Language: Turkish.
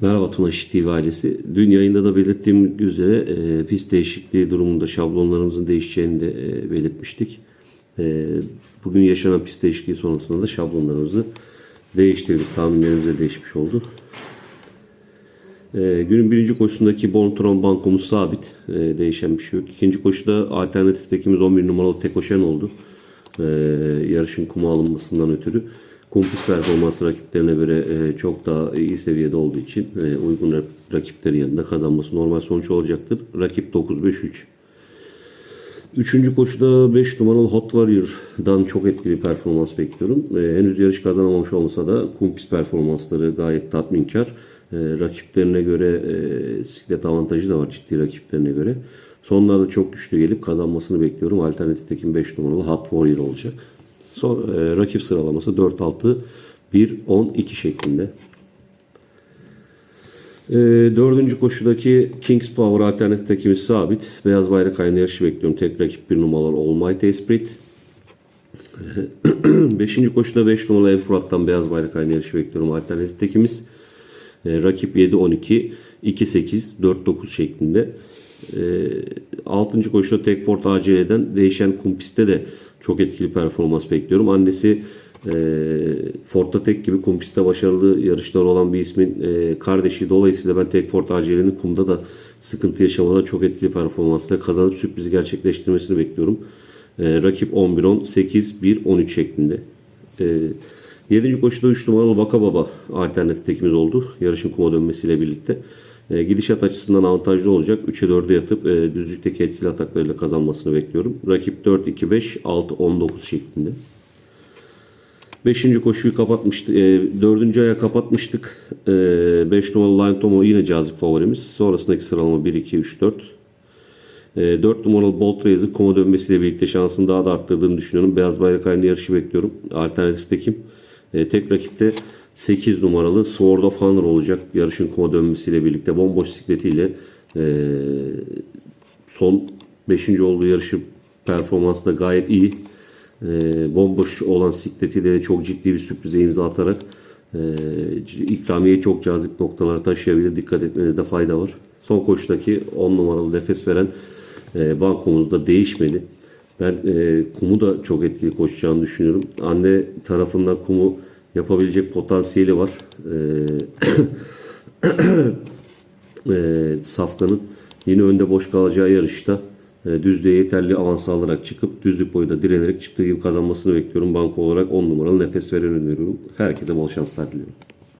Merhaba Tunaş TV ailesi. Dün yayında da belirttiğim üzere e, pist değişikliği durumunda şablonlarımızın değişeceğini de e, belirtmiştik. E, bugün yaşanan pist değişikliği sonrasında da şablonlarımızı değiştirdik. Tahminlerimiz de değişmiş oldu. E, günün birinci koşusundaki Bontron bankomuz sabit. E, değişen bir şey yok. İkinci koşuda alternatiftekimiz 11 numaralı Tekoşen oldu. E, yarışın kuma alınmasından ötürü. Kumpis performansı rakiplerine göre e, çok daha iyi seviyede olduğu için e, uygun rak- rakiplerin yanında kazanması normal sonuç olacaktır. Rakip 9-5-3. Üçüncü koşuda 5 numaralı Hot Warrior'dan çok etkili performans bekliyorum. E, henüz yarış kazanamamış olmasa da kumpis performansları gayet tatminkar. E, rakiplerine göre e, siklet avantajı da var ciddi rakiplerine göre. Sonlarda çok güçlü gelip kazanmasını bekliyorum. Alternatifteki 5 numaralı Hot Warrior olacak. Son, e, rakip sıralaması 4-6-1-10-2 şeklinde. E, dördüncü koşudaki Kings Power alternatiftekimiz sabit. Beyaz bayrak aynı yarışı bekliyorum. Tek rakip bir numaralı Almighty Esprit. Beşinci koşuda 5 numaralı El Fırat'tan beyaz bayrak aynı yarışı bekliyorum. Alternatiftekimiz e, rakip 7-12, 2-8, 4-9 şeklinde. E, 6. koşuda Tekford ACL'den değişen kumpiste de çok etkili performans bekliyorum. Annesi e, Forta Tek gibi kumpiste başarılı yarışlar olan bir ismin e, kardeşi. Dolayısıyla ben Tekford ACL'nin kumda da sıkıntı yaşamada çok etkili performansla kazanıp sürprizi gerçekleştirmesini bekliyorum. E, rakip 11-10, 8-1-13 şeklinde. E, 7. koşuda 3 numaralı Baka Baba alternatif tekimiz oldu. Yarışın kuma dönmesiyle birlikte. E, gidişat açısından avantajlı olacak. 3'e 4'e yatıp e, düzlükteki etkili ataklarıyla kazanmasını bekliyorum. Rakip 4-2-5, 6-19 şeklinde. Beşinci koşuyu kapatmıştık. E, aya kapatmıştık. 5 numaralı Lion Tomo yine cazip favorimiz. Sonrasındaki sıralama 1, 2, 3, 4. 4 numaralı Bolt Race'ın kuma dönmesiyle birlikte şansını daha da arttırdığını düşünüyorum. Beyaz bayrak aynı yarışı bekliyorum. Alternatifteki e, tek rakipte 8 numaralı Sword of Honor olacak. Yarışın kuma dönmesiyle birlikte bomboş sikletiyle e, son 5. olduğu yarışı performansı da gayet iyi. E, bomboş olan sikletiyle çok ciddi bir sürprize imza atarak e, ikramiyeyi çok cazip noktalara taşıyabilir. Dikkat etmenizde fayda var. Son koşudaki 10 numaralı nefes veren e, bankomuz da değişmedi. Ben e, kumu da çok etkili koşacağını düşünüyorum. Anne tarafından kumu yapabilecek potansiyeli var. E, e, Safkan'ın yine önde boş kalacağı yarışta e, düzlüğe yeterli avans alarak çıkıp düzlük boyunda direnerek çıktığı gibi kazanmasını bekliyorum. Banko olarak 10 numaralı nefes veren öneriyorum. Herkese bol şanslar diliyorum.